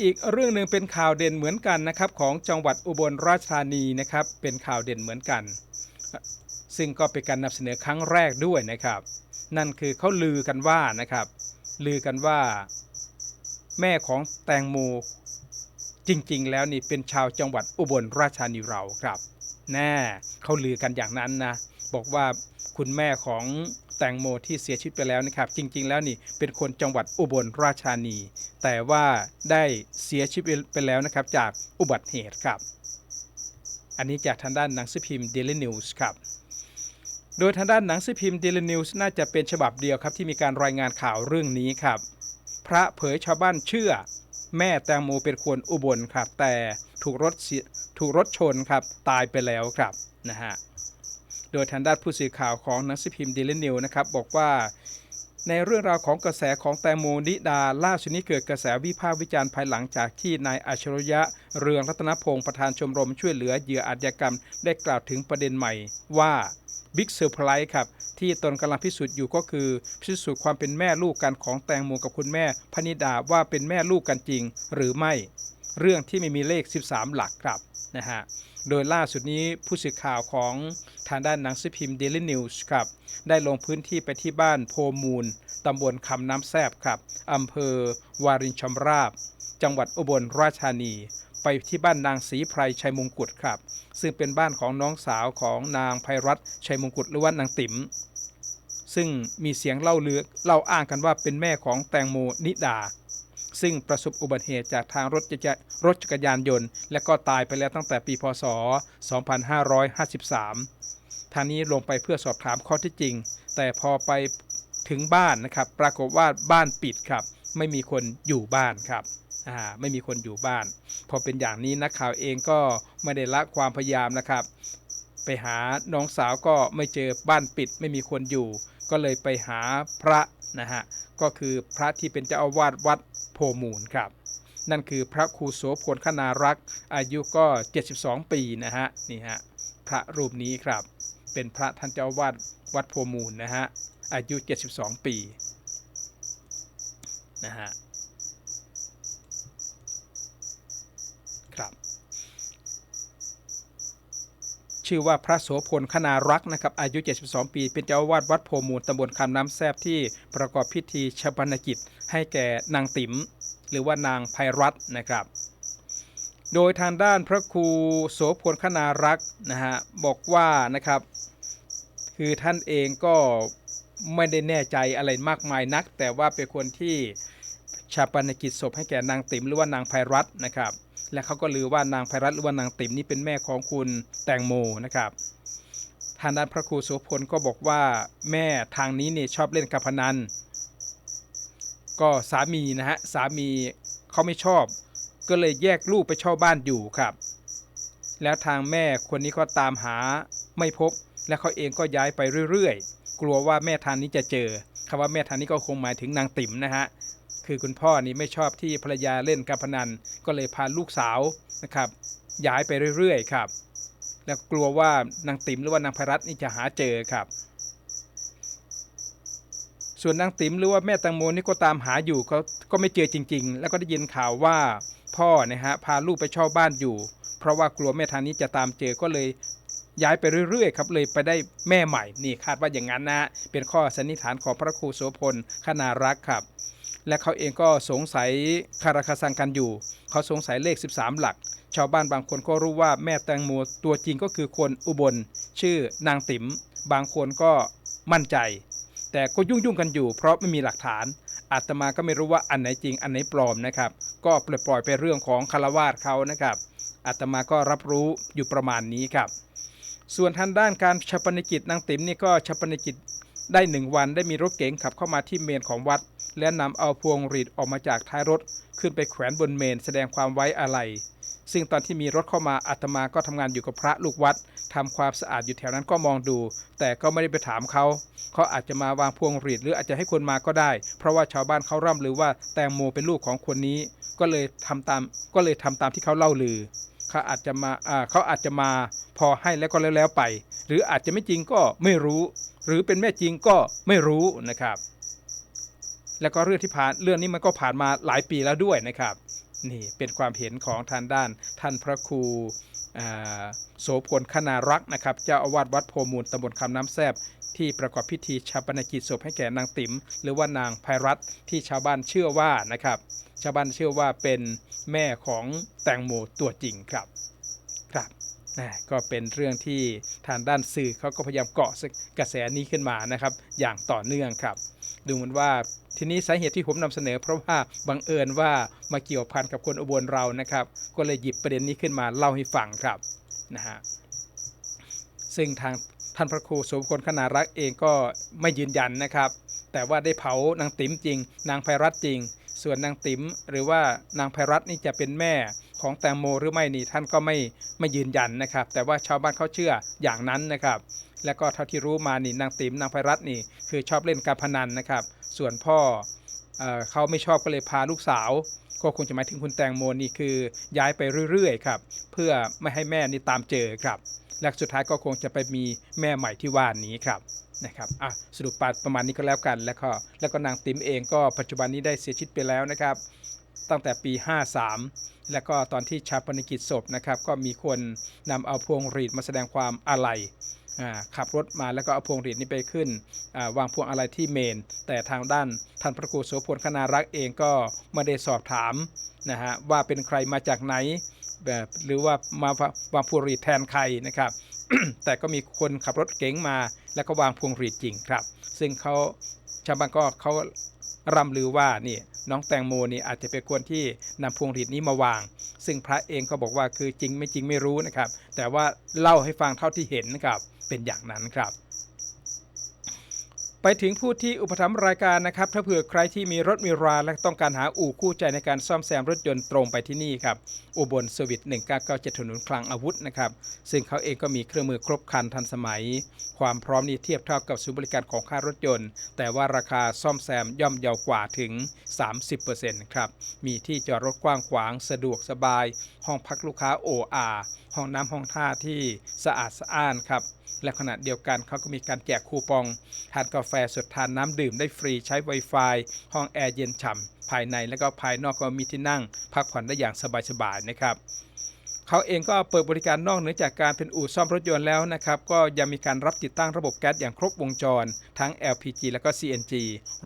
อีกเรื่องหนึ่งเป็นข่าวเด่นเหมือนกันนะครับของจังหวัดอุบลราชธานีนะครับเป็นข่าวเด่นเหมือนกัน ซึ่งก็เป็นการนำเสนอครั้งแรกด้วยนะครับ นั่นคือเขาลือกันว่านะครับ ลือกันว่า แม่ของแตงโมจริง ๆ แล้วนี่เป็นชาวจังหวัดอุบลราชธานีเราครับ แน่เขาลือกันอย่างนั้นนะบอกว่าคุณแม่ของ แตงโมที่เสียชีวิตไปแล้วนะครับ จริง ๆ แล้วนี่เป็นคนจังหวัดอุบลราชธานี แต่ว่าได้เสียชีวิตไปแล้วนะครับ จากอุบัติเหตุครับ อันนี้จากทางด้านหนังสือพิมพ์ Daily News ครับโดยทางด้านหนังสือพิมพ์ Daily News น่าจะเป็นฉบับเดียวครับที่มีการรายงานข่าวเรื่องนี้ครับ พระเผยชาวบ้านเชื่อ แม่แตงโมเป็นคนอุบลครับ แต่ถูกรถถูกรถชนครับ ตายไปแล้วครับนะฮะ โดยทางด้านผู้สื่อข่าวของนังสือพิมพ์ Daily News นะครับบอกว่าในเรื่องราวของกระแสของแตงโมนิดาล่าสุดนี้เกิดกระแสวิพากษ์วิจารณ์ภายหลังจากที่นายอัจฉริยะ เรืองรัตนพงศ์ประธานชมรมช่วยเหลือเหยื่ออาชญากรรม ได้กล่าวถึงประเด็นใหม่ว่าบิ๊กเซอร์ไพรส์ครับ ที่ตนกำลังพิสูจน์อยู่ก็คือ พิสูจน์ความเป็นแม่ลูกกันของแตงโมกับคุณแม่พนิดาว่าเป็นแม่ลูกกันจริง หรือไม่ เรื่องที่ไม่มีเลข 13 หลักครับ นะฮะ โดยล่าสุดนี้ผู้สื่อข่าวของทางด้านหนังสือพิมพ์ Daily News ครับ ได้ลงพื้นที่ไปที่บ้านโพมูลตำบลคำน้ำแซบครับอำเภอวารินชำราบ จังหวัดอุบลราชธานี ไปที่บ้านนางศรีไพรชัยมงกุฎครับ ซึ่งเป็นบ้านของน้องสาวของนางไพรัตน์ชัยมงกุฎหรือว่านางติ๋มซึ่งมีเสียงเล่าเลือเล่าอ้างกันว่าเป็นแม่ของแตงโมนิดา ซึ่งประสบอุบัติเหตุจากทางรถจักรยานยนต์ และก็ตายไปแล้วตั้งแต่ปีพศ 2553 ทางนี้ลงไปเพื่อสอบถามข้อที่จริง แต่พอไปถึงบ้านนะครับ ปรากฏว่าบ้านปิดครับ ไม่มีคนอยู่บ้านครับไม่มีคนอยู่บ้าน พอเป็นอย่างนี้นักข่าวเองก็ไม่ได้ละความพยายามนะครับ ไปหาน้องสาวก็ไม่เจอบ้านปิด ไม่มีคนอยู่ ก็เลยไปหาพระนะฮะ ก็คือพระที่เป็นเจ้าอาวาสวัดโพมูลครับ นั่นคือพระครูโสพลคณารักษ์อายุก็ 72 ปีนะฮะนี่ฮะพระรูปนี้ครับ เป็นพระท่านเจ้าอาวาสวัดโพมูลนะฮะอายุ 72 ปีนะฮะครับ ชื่อว่าพระโสพลคณารักษ์นะครับอายุ 72 ปี เป็นเจ้าอาวาสวัดโพมูลตำบลคำน้ำแซบที่ประกอบพิธีชาปนกิจ ให้แก่นางติ๋ม หรือว่านางไพรัตน์นะครับโดยทางด้านพระครูโสพลคณารักษ์นะฮะบอกว่านะครับ คือท่านเองก็ไม่ได้แน่ใจอะไรมากมายนัก แต่ว่าเป็นคนที่ชาปนกิจศพให้แก่นางติ๋มหรือว่านางไพรัตน์นะครับ และเขาก็ลือว่านางไพรัตหรือว่านางติ๋มนี่เป็นแม่ของคุณแตงโมนะครับทางด้านพระครูโสพลก็บอกว่าแม่ทางนี้เนี่ยชอบเล่นการพนัน ก็สามีนะฮะสามีเขาไม่ชอบ ก็เลยแยกลูกไปเช่าบ้านอยู่ครับ แล้วทางแม่คนนี้ก็ตามหาไม่พบ และเขาเองก็ย้ายไปเรื่อยๆ กลัวว่าแม่ทางนี้จะเจอคำว่าแม่ทางนี้ก็คงหมายถึงนางติ๋มนะฮะ คือคุณพ่อนี่ไม่ชอบที่ภรรยาเล่นการพนัน ก็เลยพาลูกสาวนะครับ ย้ายไปเรื่อยๆครับ แล้วกลัวว่านางติ๋มหรือว่านางพรัตน์นี่จะหาเจอครับ ส่วนนางติ๋มหรือว่าแม่ตังโมนี่ก็ตามหาอยู่ก็ก็ไม่เจอจริง ๆ แล้วก็ได้ยินข่าวว่าพ่อนะฮะพาลูกไปเช่าบ้านอยู่ เพราะว่ากลัวแม่ทางนี้จะตามเจอก็เลยย้ายไปเรื่อยๆครับเลยไปได้แม่ใหม่นี่คาดว่าอย่างนั้นนะฮะเป็นข้อสันนิษฐานของพระครูโสพลคณารักษ์ครับ และเขาเองก็สงสัยคาราคาซังกันอยู่ เขาสงสัยเลข 13 หลัก ชาวบ้านบางคนก็รู้ว่าแม่แตงโมตัวจริงก็คือคนอุบล ชื่อนางติ๋ม บางคนก็มั่นใจ แต่ก็ยุ่งยุ่งกันอยู่ เพราะไม่มีหลักฐาน อาตมาก็ไม่รู้ว่าอันไหนจริงอันไหนปลอมนะครับ ก็ปล่อยปล่อยไปเรื่องของคารวาสเขานะครับ อาตมาก็รับรู้อยู่ประมาณนี้ครับส่วนทางด้านการชาปนกิจนางติ๋มนี่ก็ชาปนกิจ ได้หนึ่งวันได้มีรถเก๋งขับเข้ามาที่เมนของวัด และนำเอาพวงหรีดออกมาจากท้ายรถ ขึ้นไปแขวนบนเมนแสดงความไว้อาลัยซึ่งตอนที่มีรถเข้ามาอาตมาก็ทำงานอยู่กับพระลูกวัดทำความสะอาดอยู่แถวนั้นก็มองดู แต่ก็ไม่ได้ไปถามเขาเขาอาจจะมาวางพวงหรีดหรืออาจจะให้คนมาก็ได้ เพราะว่าชาวบ้านเขาร่ำลือว่าแตงโมเป็นลูกของคนนี้ ก็เลยทำตามก็เลยทำตามที่เขาเล่าลือเขาอาจจะมาเขาอาจจะมาพอให้แล้วก็แล้วไป หรืออาจจะไม่จริงก็ไม่รู้ หรือเป็นแม่จริงก็ไม่รู้นะครับ แล้วก็เรื่องที่ผ่านเรื่องนี้มันก็ผ่านมาหลายปีแล้วด้วยนะครับนี่เป็นความเห็นของทางด้านท่านพระครูโสพลคณารักษ์นะครับเจ้าอาวาสวัดโพมูลตำบลคำน้ำแซบที่ประกอบพิธีชาปนกิจศพให้แก่นางติ๋มหรือว่านางไพรัตที่ชาวบ้านเชื่อว่านะครับ ชาวบ้านเชื่อว่าเป็นแม่ของแตงโมตัวจริงครับ นะก็เป็นเรื่องที่ทางด้านสื่อเขาก็พยายามเกาะกระแสนี้ขึ้นมานะครับ อย่างต่อเนื่องครับ ดูเหมือนว่าทีนี้สาเหตุที่ผมนำเสนอ เพราะว่าบังเอิญว่ามาเกี่ยวพันกับคนอุบลเรานะครับ ก็เลยหยิบประเด็นนี้ขึ้นมาเล่าให้ฟังครับนะฮะซึ่งทางท่านพระครูสมพลคณารักษ์เองก็ไม่ยืนยันนะครับ แต่ว่าได้เผานางติ๋มจริง นางไพรัตน์จริง ส่วนนางติ๋มหรือว่านางไพรัตน์นี่จะเป็นแม่ ของแตงโมหรือไม่นี่ท่านก็ไม่ไม่ยืนยันนะครับ แต่ว่าชาวบ้านเขาเชื่ออย่างนั้นนะครับ แล้วก็เท่าที่รู้มานี่นางติ๋มนางไพรัตน์นี่คือชอบเล่นการพนันนะครับ ส่วนพ่อเออเขาไม่ชอบก็เลยพาลูกสาว ก็คงจะหมายถึงคุณแตงโมนี่คือย้ายไปเรื่อยๆครับเพื่อไม่ให้แม่นี่ตามเจอครับ และสุดท้ายก็คงจะไปมีแม่ใหม่ที่ว่านี้ครับนะครับอะสรุปประมาณนี้ก็แล้วกัน แล้วก็แล้วก็นางติ๋มเองก็ปัจจุบันนี้ได้เสียชีวิตไปแล้วนะครับ ตั้งแต่ปี 53 แล้วก็ตอนที่ชาปนกิจศพนะครับ ก็มีคนนำเอาพวงหรีดมาแสดงความอาลัยขับรถมาแล้วก็เอาพวงหรีดนี้ไปขึ้นาวางพวงอาลัยที่เมน แต่ทางด้านท่านพระครูโสพลคณารักษ์เองก็ไม่ได้สอบถามนะฮะว่าเป็นใครมาจากไหนแบบหรือว่ามาวางพวงหรีดแทนใครนะครับ แต่ก็มีคนขับรถเก๋งมา แล้วก็วางพวงหรีดจริงครับ ซึ่งเขาชาวบ้านก็เขา ร่ำลือว่านี่น้องแตงโมนี่อาจจะเป็นคนที่นำพวงหรีดนี้มาวาง ซึ่งพระเองก็บอกว่าคือจริงไม่จริงไม่รู้นะครับ แต่ว่าเล่าให้ฟังเท่าที่เห็นนะครับเป็นอย่างนั้นครับ ไปถึงผู้ที่อุปถัมภ์รายการนะครับ ถ้าเผื่อใครที่มีรถมีราและต้องการหาอู่คู่ใจในการซ่อมแซมรถยนต์ตรงไปที่นี่ครับ อุบลสวิต1997ถนนคลังอาวุธนะครับ ซึ่งเขาเองก็มีเครื่องมือครบครันทันสมัย ความพร้อมนี้เทียบเท่ากับศูนย์บริการของค่ารถยนต์ แต่ว่าราคาซ่อมแซมย่อมเยาวกว่าถึง 30%ครับ มีที่จอดรถกว้างขวางสะดวกสบาย ห้องพักลูกค้าโออาห้องน้ำห้องท่าที่สะอาดสะอ้านครับ และขณะเดียวกันเขาก็มีการแจกคูปอง ทานกาแฟสดทานน้ำดื่มได้ฟรีใช้ Wi-Fi ห้องแอร์เย็นฉ่ำภายในและก็ภายนอกก็มีที่นั่ง พักผ่อนได้อย่างสบายๆนะครับ เขาเองก็เปิดบริการนอกเหนือจากการเป็นอู่ซ่อมรถยนต์แล้วนะครับ ก็ยังมีการรับติดตั้งระบบแก๊สอย่างครบวงจร ทั้ง LPG และก็ CNG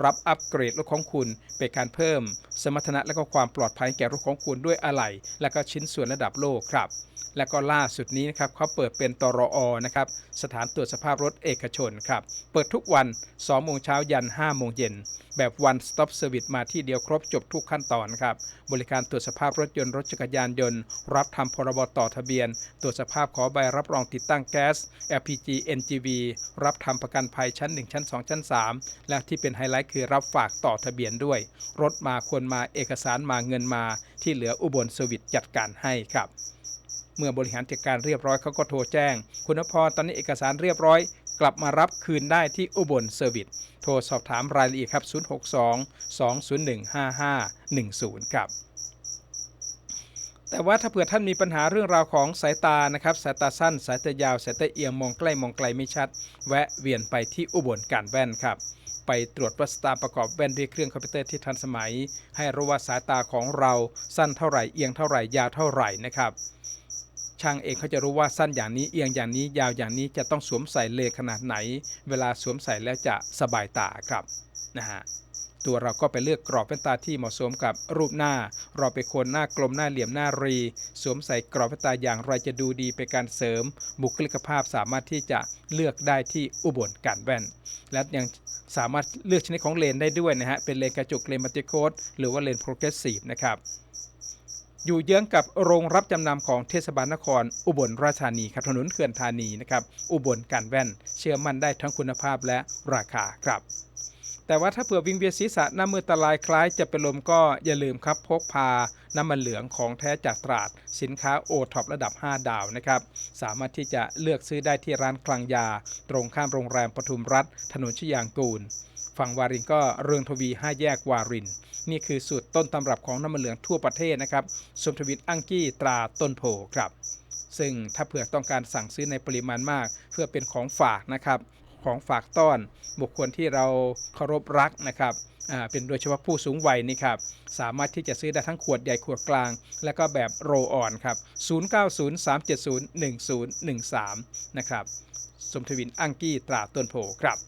รับอัปเกรดรถของคุณ เป็นการเพิ่ม สมรรถนะและก็ความปลอดภัยแก่รถของคุณด้วยอะไหล่และก็ชิ้นส่วนระดับโลกครับและก็ล่าสุดนี้นะครับเขาเปิดเป็นตรออนะครับสถานตรวจสภาพรถเอกชนครับ เปิดทุกวัน 2 โมงเช้ายัน 5 โมงเย็น แบบ one stop service มาที่เดียวครบจบทุกขั้นตอนครับ บริการตรวจสภาพรถยนต์รถจักรยานยนต์ รับทำพรบต่อทะเบียนตรวจสภาพขอใบรับรองติดตั้งแก๊ส LPG NGV รับทำประกันภัยชั้น 1 ชั้น 2 ชั้น 3 และที่เป็นไฮไลท์คือรับฝากต่อทะเบียนด้วย รถมาคนมาเอกสารมาเงินมา ที่เหลืออุบลสวิตจัดการให้ครับเมื่อบริหารจัดการเรียบร้อยเขาก็โทรแจ้ง คุณพรตอนนี้เอกสารเรียบร้อย กลับมารับคืนได้ที่อุบลเซอร์วิสโทรสอบถามรายละเอียดครับ 062 201 5510 ครับ แต่ว่าถ้าเผื่อท่านมีปัญหาเรื่องราวของสายตานะครับ สายตาสั้น สายตายาว สายตาเอียงมองใกล้มองไกลไม่ชัด แวะเวียนไปที่อุบลการแว่นครับ ไปตรวจวัดสตาประกอบแว่นด้วยเครื่องคอมพิวเตอร์ที่ทันสมัย ให้รู้ว่าสายตาของเราสั้นเท่าไหร่เอียงเท่าไหร่ยาวเท่าไหร่นะครับช่างเองเขาจะรู้ว่าสั้นอย่างนี้เอียงอย่างนี้ยาวอย่างนี้จะต้องสวมใส่เลนขนาดไหน เวลาสวมใส่แล้วจะสบายตาครับนะฮะ ตัวเราก็ไปเลือกกรอบแว่นตาที่เหมาะสมกับรูปหน้า เราไปโคนหน้ากลมหน้าเหลี่ยมหน้ารี สวมใส่กรอบแว่นตาอย่างไรจะดูดีเป็นการเสริม บุคลิกภาพสามารถที่จะเลือกได้ที่อุบลการแว่น และยังสามารถเลือกชนิดของเลนได้ด้วยนะฮะ เป็นเลนกระจกเลนมัลติโคดหรือว่าเลนโปรเกรสซีฟนะครับอยู่เยื้องกับโรงรับจำนำของเทศบาลนคร อุบลราชธานีครับถนนเขื่อนธานีนะครับ อุบลการแว่น เชื่อมั่นได้ทั้งคุณภาพและราคาครับ แต่ว่าถ้าเผื่อวิงเวียนศีรษะหน้ามือตาลายคล้ายจะเป็นลมก็อย่าลืมครับพกพาน้ำมันเหลืองของแท้จากตราด สินค้าโอท็อประดับ 5 ดาวนะครับ สามารถที่จะเลือกซื้อได้ที่ร้านคลังยา ตรงข้ามโรงแรมปทุมรัฐ ถนนชยางกูล ฝั่งวารินก็เรืองทวี 5 แยกวาริน นี่คือสูตรต้นตำรับของน้ำมันเหลืองทั่วประเทศนะครับสมทวิตอังกี้ตราต้นโพครับซึ่งถ้าเผื่อต้องการสั่งซื้อในปริมาณมาก เพื่อเป็นของฝากนะครับ ของฝากต้อน บุคคลที่เราเคารพรักนะครับเป็นโดยเฉพาะผู้สูงวัยนี่ครับ สามารถที่จะซื้อได้ทั้งขวดใหญ่ขวดกลาง และก็แบบโรออนครับ 0903701013 นะครับ สมทวินอังกี้ตราต้นโพครับ